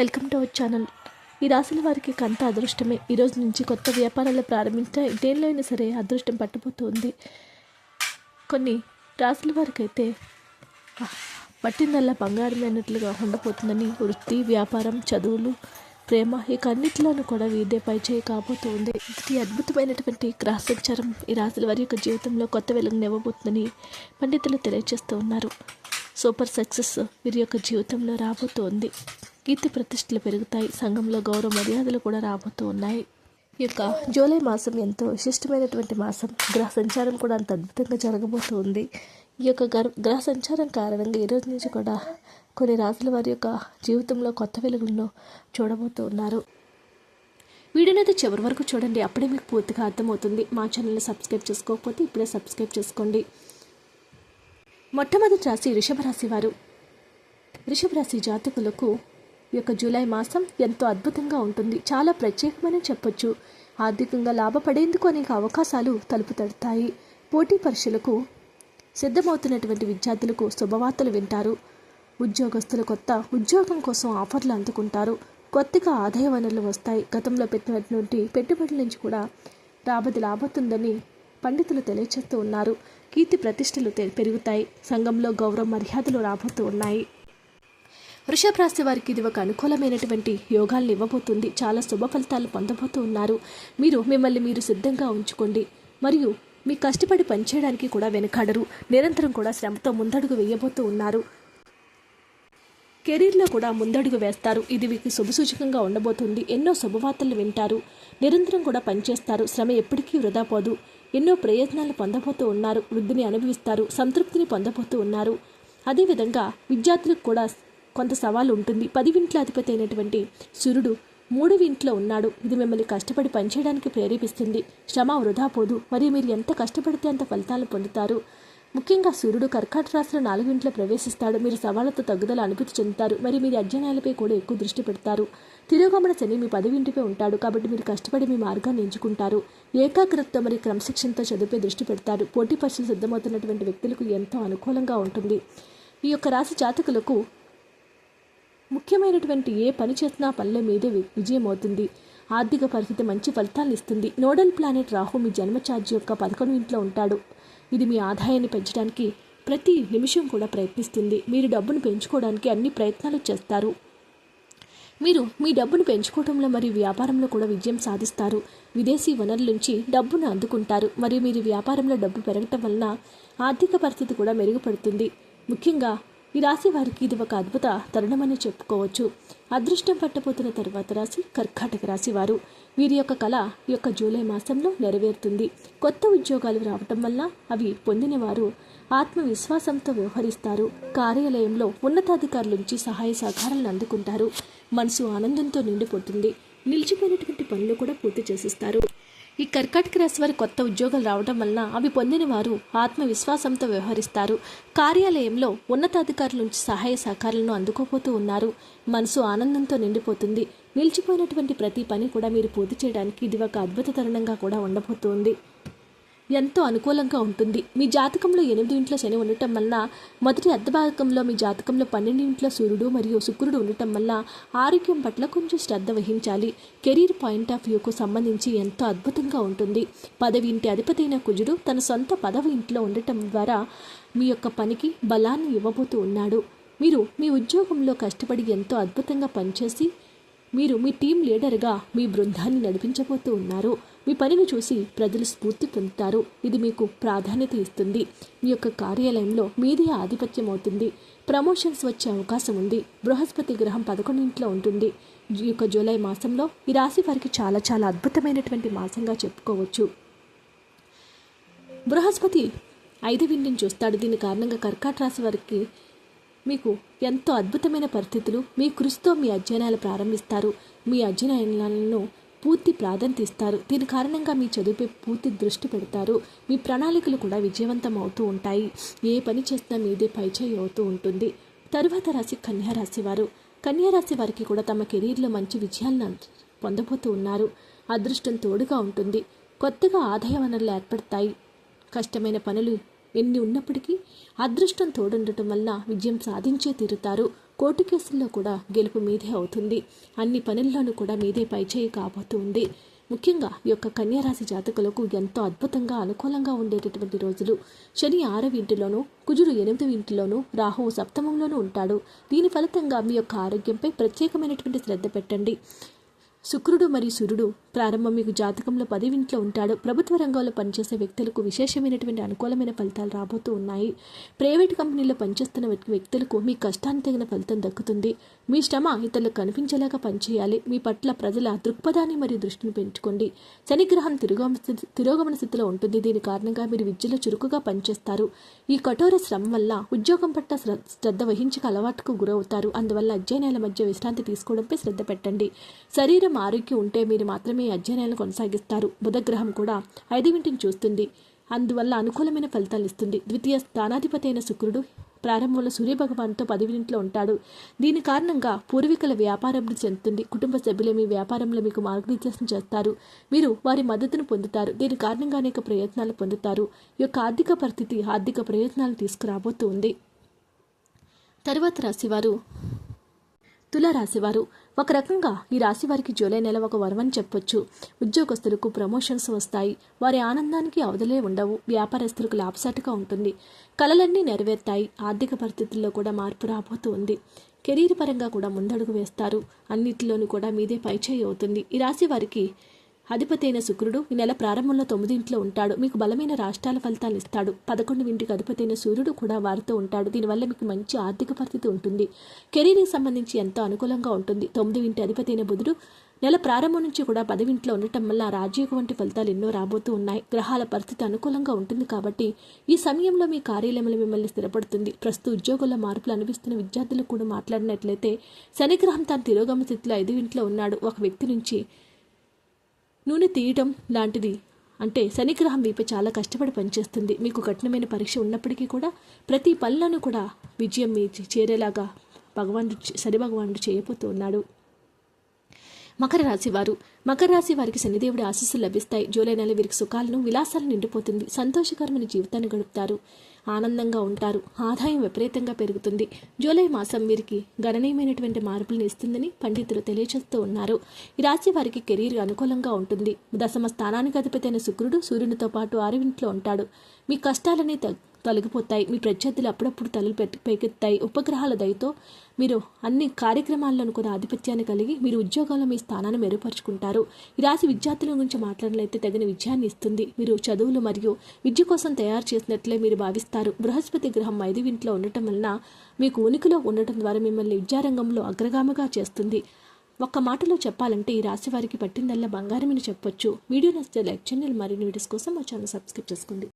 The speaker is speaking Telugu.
Welcome to our channel. ఈ రాశుల వారికి కంత అదృష్టమే. ఈ రోజు నుంచి కొత్త వ్యాపారాలు ప్రారంభించిన దేనిలో అయినా సరే అదృష్టం పట్టబోతుంది. కొన్ని రాశుల వారికి అయితే పట్టిందల్లా బంగారం అన్నట్లుగా ఉండబోతుందని వృత్తి వ్యాపారం చదువులు ప్రేమ ఇక అన్నిటిలోనూ కూడా వీదే పైచేయి కాబోతుంది. ఈ అద్భుతమైనటువంటి గ్రహ సంచారం ఈ రాశుల వారి యొక్క జీవితంలో కొత్త వెలుగునివ్వబోతుందని పండితులు తెలియజేస్తూ ఉన్నారు. సూపర్ సక్సెస్ వీరి యొక్క జీవితంలో రాబోతోంది. కీర్తి ప్రతిష్టలు పెరుగుతాయి. సంఘంలో గౌరవ మర్యాదలు కూడా రాబోతూ ఉన్నాయి. ఈ యొక్క జూలై మాసం ఎంతో విశిష్టమైనటువంటి మాసం. గ్రహ సంచారం కూడా అంత అద్భుతంగా జరగబోతుంది. ఈ యొక్క గర్ గ్రహ సంచారం కారణంగా ఈ రోజు నుంచి కూడా కొన్ని రాజుల వారి యొక్క జీవితంలో కొత్త వెలుగులను చూడబోతూ ఉన్నారు వీడియోనైతే చివరి వరకు చూడండి. అప్పుడే మీకు పూర్తిగా అర్థమవుతుంది. మా ఛానల్ని సబ్స్క్రైబ్ చేసుకోకపోతే ఇప్పుడే సబ్స్క్రైబ్ చేసుకోండి. మొట్టమొదటి రాశి వృషభరాశి వారు. వృషభరాశి జాతకులకు ఈ యొక్క జూలై మాసం ఎంతో అద్భుతంగా ఉంటుంది. చాలా ప్రత్యేకమని చెప్పొచ్చు. ఆర్థికంగా లాభపడేందుకు అనేక అవకాశాలు తలుపు తడతాయి. పోటీ పరీక్షలకు సిద్ధమవుతున్నటువంటి విద్యార్థులకు శుభవార్తలు వింటారు. ఉద్యోగస్తులు కొత్త ఉద్యోగం కోసం ఆఫర్లు అందుకుంటారు. కొత్తగా ఆదాయ వనరులు వస్తాయి. గతంలో పెట్టినటువంటి పెట్టుబడుల నుంచి కూడా రాబడి లాభతుందని పండితులు తెలియచేస్తూ ఉన్నారు. కీర్తి ప్రతిష్టలు పెరుగుతాయి. సంఘంలో గౌరవ మర్యాదలు రాబోతూ ఉన్నాయి. వృషభ రాశి వారికి ఇది ఒక అనుకూలమైనటువంటి యోగాలను ఇవ్వబోతుంది. చాలా శుభ ఫలితాలు పొందబోతూ ఉన్నారు. మీరు మిమ్మల్ని మీరు సిద్ధంగా ఉంచుకోండి. మరియు మీ కష్టపడి పనిచేయడానికి కూడా వెనకాడరు. నిరంతరం కూడా శ్రమతో ముందడుగు వేయబోతూ ఉన్నారు. కెరీర్లో కూడా ముందడుగు వేస్తారు. ఇది వీరికి శుభసూచకంగా ఉండబోతుంది. ఎన్నో శుభవార్తలు వింటారు. నిరంతరం కూడా పనిచేస్తారు. శ్రమ ఎప్పటికీ వృధా పోదు. ఎన్నో ప్రయోజనాలు పొందబోతూ ఉన్నారు. వృద్ధిని అనుభవిస్తారు. సంతృప్తిని పొందబోతూ ఉన్నారు. అదేవిధంగా విద్యార్థులకు కూడా కొంత సవాలు ఉంటుంది. పది వింట్ల అధిపతి అయినటువంటి సూర్యుడు మూడు ఇంట్లో ఉన్నాడు. ఇది మిమ్మల్ని కష్టపడి పనిచేయడానికి ప్రేరేపిస్తుంది. శ్రమ వృధా పోదు. మరియు మీరు ఎంత కష్టపడితే అంత ఫలితాలు పొందుతారు. ముఖ్యంగా సూర్యుడు కర్కాట రాశిలో నాలుగింట్లో ప్రవేశిస్తాడు. మీరు సవాళ్ళతో తగ్గుదల అనుభూతి చెందుతారు. మరి మీరు అధ్యయనాలపై కూడా ఎక్కువ దృష్టి పెడతారు. తిరోగమన శని మీ పదవింటిపై ఉంటాడు కాబట్టి మీరు కష్టపడి మీ మార్గాన్ని ఎంచుకుంటారు. ఏకాగ్రతతో మరియు క్రమశిక్షణతో చదువుపై దృష్టి పెడతారు. పోటీ పరీక్షలు సిద్ధమవుతున్నటువంటి వ్యక్తులకు ఎంతో అనుకూలంగా ఉంటుంది. ఈ యొక్క రాశి జాతకులకు ముఖ్యమైనటువంటి ఏ పని చేసినా పనిలో మీదే వి- విజయం అవుతుంది. ఆర్థిక పరిస్థితి మంచి ఫలితాలను ఇస్తుంది. నోడల్ ప్లానెట్ రాహు మీ జన్మ ఛార్జ్ యొక్క పదకొండు ఇంట్లో ఉంటాడు. ఇది మీ ఆదాయాన్ని పెంచడానికి ప్రతి నిమిషం కూడా ప్రయత్నిస్తుంది. మీరు డబ్బును పెంచుకోవడానికి అన్ని ప్రయత్నాలు చేస్తారు. మీరు మీ డబ్బును పెంచుకోవడంలో మరియు వ్యాపారంలో కూడా విజయం సాధిస్తారు. విదేశీ వనరుల నుంచి డబ్బును అందుకుంటారు. మరియు మీరు వ్యాపారంలో డబ్బు పెరగటం వలన ఆర్థిక పరిస్థితి కూడా మెరుగుపడుతుంది. ముఖ్యంగా ఈ రాశి వారికి ఇది ఒక అద్భుత తరుణమని చెప్పుకోవచ్చు. అదృష్టం పట్టబోతున్న తరువాత రాశి కర్కాటక రాశి వారు. వీరి యొక్క కళ ఈ యొక్క జూలై మాసంలో నెరవేరుతుంది. కొత్త ఉద్యోగాలు రావటం వల్ల అవి పొందిన వారు ఆత్మవిశ్వాసంతో వ్యవహరిస్తారు. కార్యాలయంలో ఉన్నతాధికారుల నుంచి సహాయ సహకారాలను అందుకుంటారు. మనసు ఆనందంతో నిండిపోతుంది. నిలిచిపోయినటువంటి పనులు కూడా పూర్తి చేసిస్తారు. ఈ కర్కాటక రాశి వారి కొత్త ఉద్యోగాలు రావడం వలన అవి పొందిన వారు ఆత్మవిశ్వాసంతో వ్యవహరిస్తారు. కార్యాలయంలో ఉన్నతాధికారుల నుంచి సహాయ సహకారాలను అందుకోపోతూ ఉన్నారు. మనసు ఆనందంతో నిండిపోతుంది. నిలిచిపోయినటువంటి ప్రతి పని కూడా మీరు పూర్తి చేయడానికి ఇది ఒక అద్భుత తరుణంగా కూడా ఉండబోతుంది. ఎంతో అనుకూలంగా ఉంటుంది. మీ జాతకంలో ఎనిమిది ఇంట్లో శని ఉండటం వల్ల మొదటి అర్ధభాగంలో మీ జాతకంలో పన్నెండు ఇంట్లో సూర్యుడు మరియు శుక్రుడు ఉండటం వల్ల ఆరోగ్యం పట్ల కొంచెం శ్రద్ధ వహించాలి. కెరీర్ పాయింట్ ఆఫ్ వ్యూకు సంబంధించి ఎంతో అద్భుతంగా ఉంటుంది. పదవి ఇంటి అధిపతి అయిన కుజుడు తన సొంత పదవి ఇంట్లో ఉండటం ద్వారా మీ యొక్క పనికి బలాన్ని ఇవ్వబోతూ ఉన్నాడు. మీరు మీ ఉద్యోగంలో కష్టపడి ఎంతో అద్భుతంగా పనిచేసి మీరు మీ టీం లీడర్గా మీ బృందాన్ని నడిపించబోతూ ఉన్నారు. మీ పనిని చూసి ప్రజలు స్ఫూర్తి పొందుతారు. ఇది మీకు ప్రాధాన్యత ఇస్తుంది. మీ యొక్క కార్యాలయంలో మీదే ఆధిపత్యం అవుతుంది. ప్రమోషన్స్ వచ్చే అవకాశం ఉంది. బృహస్పతి గ్రహం పదకొండింట్లో ఉంటుంది. ఈ యొక్క జూలై మాసంలో ఈ రాశి వారికి చాలా చాలా అద్భుతమైనటువంటి మాసంగా చెప్పుకోవచ్చు. బృహస్పతి ఐదు వింటిని చూస్తాడు. దీని కారణంగా కర్కాట రాశి వారికి మీకు ఎంతో అద్భుతమైన పరిస్థితులు మీ కృషితో మీ అధ్యయనాలు ప్రారంభిస్తారు. మీ అధ్యయనాలను పూర్తి ప్రాధాన్యత ఇస్తారు దీని కారణంగా మీ చదువుపై పూర్తి దృష్టి పెడతారు. మీ ప్రణాళికలు కూడా విజయవంతం అవుతూ ఉంటాయి. ఏ పని చేసినా మీదే పైచేయి అవుతూ ఉంటుంది. తరువాత రాశి కన్యారాశి వారు. కన్యారాశి వారికి కూడా తమ కెరీర్లో మంచి విజయాలను పొందబోతూ ఉన్నారు. అదృష్టం తోడుగా ఉంటుంది. కొత్తగా ఆదాయ వనరులు ఏర్పడతాయి. కష్టమైన పనులు ఎన్ని ఉన్నప్పటికీ అదృష్టం తోడుండటం వల్ల విజయం సాధించే తీరుతారు. కోర్టు కేసుల్లో కూడా గెలుపు మీదే అవుతుంది. అన్ని పనుల్లోనూ కూడా మీదే పైచేయి కాబోతుంది. ముఖ్యంగా ఈ యొక్క కన్యారాశి జాతకులకు ఎంతో అద్భుతంగా అనుకూలంగా ఉండేటటువంటి రోజులు. శని ఆరవ ఇంటిలోనూ కుజుడు ఎనిమిదవ ఇంటిలోనూ రాహువు సప్తమంలోనూ ఉంటాడు. దీని ఫలితంగా మీ యొక్క ఆరోగ్యంపై ప్రత్యేకమైనటువంటి శ్రద్ధ పెట్టండి. శుక్రుడు మరియు సూర్యుడు ప్రారంభం మీకు జాతకంలో పదివింట్లో ఉంటాడు. ప్రభుత్వ రంగంలో పనిచేసే వ్యక్తులకు విశేషమైనటువంటి అనుకూలమైన ఫలితాలు రాబోతూ ఉన్నాయి. ప్రైవేట్ కంపెనీలో పనిచేస్తున్న వ్యక్తులకు మీ కష్టానికి తగిన ఫలితం దక్కుతుంది. మీ శ్రమ ఇతరులకు కనిపించేలాగా పనిచేయాలి. మీ పట్ల ప్రజల దృక్పథాన్ని మరియు దృష్టిని పెంచుకోండి. శనిగ్రహం తిరోగమ స్థితి- తిరోగమన స్థితిలో ఉంటుంది. దీని కారణంగా మీరు విద్యలో చురుకుగా పనిచేస్తారు. ఈ కఠోర శ్రమ వల్ల ఉద్యోగం పట్ల శ్రద్ధ వహించక అలవాటుకు గురవుతారు. అందువల్ల అధ్యయనాల మధ్య విశ్రాంతి తీసుకోవడంపై శ్రద్ధ పెట్టండి. శరీరం ఆరోగ్యం ఉంటే మీరు మాత్రమే మాత్రమే అధ్యయనాలు కొనసాగిస్తారు. బుధగ్రహం కూడా ఐదువింటిని చూస్తుంది. అందువల్ల అనుకూలమైన ఫలితాలు ఇస్తుంది. ద్వితీయ స్థానాధిపతి అయిన శుక్రుడు ప్రారంభంలో సూర్యభగవాన్తో పదివింట్లో ఉంటాడు. దీని కారణంగా పూర్వీకుల వ్యాపారం చెందుతుంది. కుటుంబ సభ్యులే మీ వ్యాపారంలో మీకు మార్గనిర్దేశం చేస్తారు. మీరు వారి మద్దతును పొందుతారు. దీని కారణంగా అనేక ప్రయత్నాలు పొందుతారు. ఈ యొక్క ఆర్థిక పరిస్థితి ఆర్థిక ప్రయత్నాలు తీసుకురాబోతుంది. తరువాత రాశివారు తుల రాశివారు ఒక రకంగా ఈ రాశి వారికి జూలై నెల ఒక వరమని చెప్పొచ్చు. ఉద్యోగస్తులకు ప్రమోషన్స్ వస్తాయి. వారి ఆనందానికి అవధులే ఉండవు. వ్యాపారస్తులకు లాభసాటిగా ఉంటుంది. కలలన్నీ నెరవేరుతాయి. ఆర్థిక పరిస్థితుల్లో కూడా మార్పు రాబోతూ ఉంది. కెరీర్ పరంగా కూడా ముందడుగు వేస్తారు. అన్నిటిలోనూ కూడా మీదే పైచేయి అవుతుంది. ఈ రాశి వారికి అధిపతి అయిన శుక్రుడు ఈ నెల ప్రారంభంలో తొమ్మిదింట్లో ఉంటాడు. మీకు బలమైన రాష్ట్రాల ఫలితాలు ఇస్తాడు. పదకొండు ఇంటికి అధిపతి అయిన సూర్యుడు కూడా వారితో ఉంటాడు. దీనివల్ల మీకు మంచి ఆర్థిక పరిస్థితి ఉంటుంది. కెరీర్కి సంబంధించి ఎంతో అనుకూలంగా ఉంటుంది. తొమ్మిది ఇంటి అధిపతి అయిన బుధుడు నెల ప్రారంభం నుంచి కూడా పదవింట్లో ఉండటం వల్ల రాజయోగ వంటి ఫలితాలు ఎన్నో రాబోతూ ఉన్నాయి. గ్రహాల పరిస్థితి అనుకూలంగా ఉంటుంది కాబట్టి ఈ సమయంలో మీ కార్యాలయంలో మిమ్మల్ని స్థిరపడుతుంది. ప్రస్తుత ఉద్యోగుల మార్పులు అనిపిస్తున్న విద్యార్థులు కూడా మాట్లాడినట్లయితే శనిగ్రహం తన తిరోగమ స్థితిలో ఐదు ఇంట్లో ఉన్నాడు. ఒక వ్యక్తి నుంచి నూనె తీయటం లాంటిది అంటే శనిగ్రహం మీపై చాలా కష్టపడి పనిచేస్తుంది. మీకు కఠినమైన పరీక్ష ఉన్నప్పటికీ కూడా ప్రతి పనులను కూడా విజయం మీ చేరేలాగా భగవానుడు శని భగవానుడు చేయబోతున్నాడు. మకర రాశి వారు. మకర రాశి వారికి శనిదేవుడి ఆశీస్సులు లభిస్తాయి. జూలై నెల వీరికి సుఖాలను విలాసాలు నిండిపోతుంది. సంతోషకరమైన జీవితాన్ని గడుపుతారు. ఆనందంగా ఉంటారు. ఆదాయం విపరీతంగా పెరుగుతుంది. జూలై మాసం వీరికి గణనీయమైనటువంటి మార్పులను ఇస్తుందని పండితులు తెలియజేస్తూ ఉన్నారు. ఈ రాశి వారికి కెరీర్ అనుకూలంగా ఉంటుంది. దశమ స్థానానికి అధిపతి అయిన శుక్రుడు సూర్యునితో పాటు ఆరువింట్లో ఉంటాడు. మీ కష్టాలని తగ్గు తొలగిపోతాయి. మీ ప్రత్యర్థులు అప్పుడప్పుడు తలలు పెకెత్తాయి పైకెత్తాయి. ఉపగ్రహాల దయతో మీరు అన్ని కార్యక్రమాల్లోనూ కూడా ఆధిపత్యాన్ని కలిగి మీరు ఉద్యోగాల్లో మీ స్థానాన్ని మెరుగుపరుచుకుంటారు. ఈ రాశి విద్యార్థుల గురించి మాట్లాడినట్లయితే తగిన విజయాన్ని ఇస్తుంది. మీరు చదువులు మరియు విద్య కోసం తయారు చేసినట్లే మీరు భావిస్తారు. బృహస్పతి గ్రహం ఐదు ఇంట్లో ఉండటం వలన మీకు ఉనికిలో ఉండటం ద్వారా మిమ్మల్ని విద్యారంగంలో అగ్రగామిగా చేస్తుంది. ఒక్క మాటలో చెప్పాలంటే ఈ రాశి వారికి పట్టిందల్లా బంగారమని చెప్పొచ్చు. వీడియో నచ్చితే లైక్ చేయండి. మరిన్ని వీడియోస్ కోసం మా ఛానల్ సబ్స్క్రైబ్ చేసుకోండి.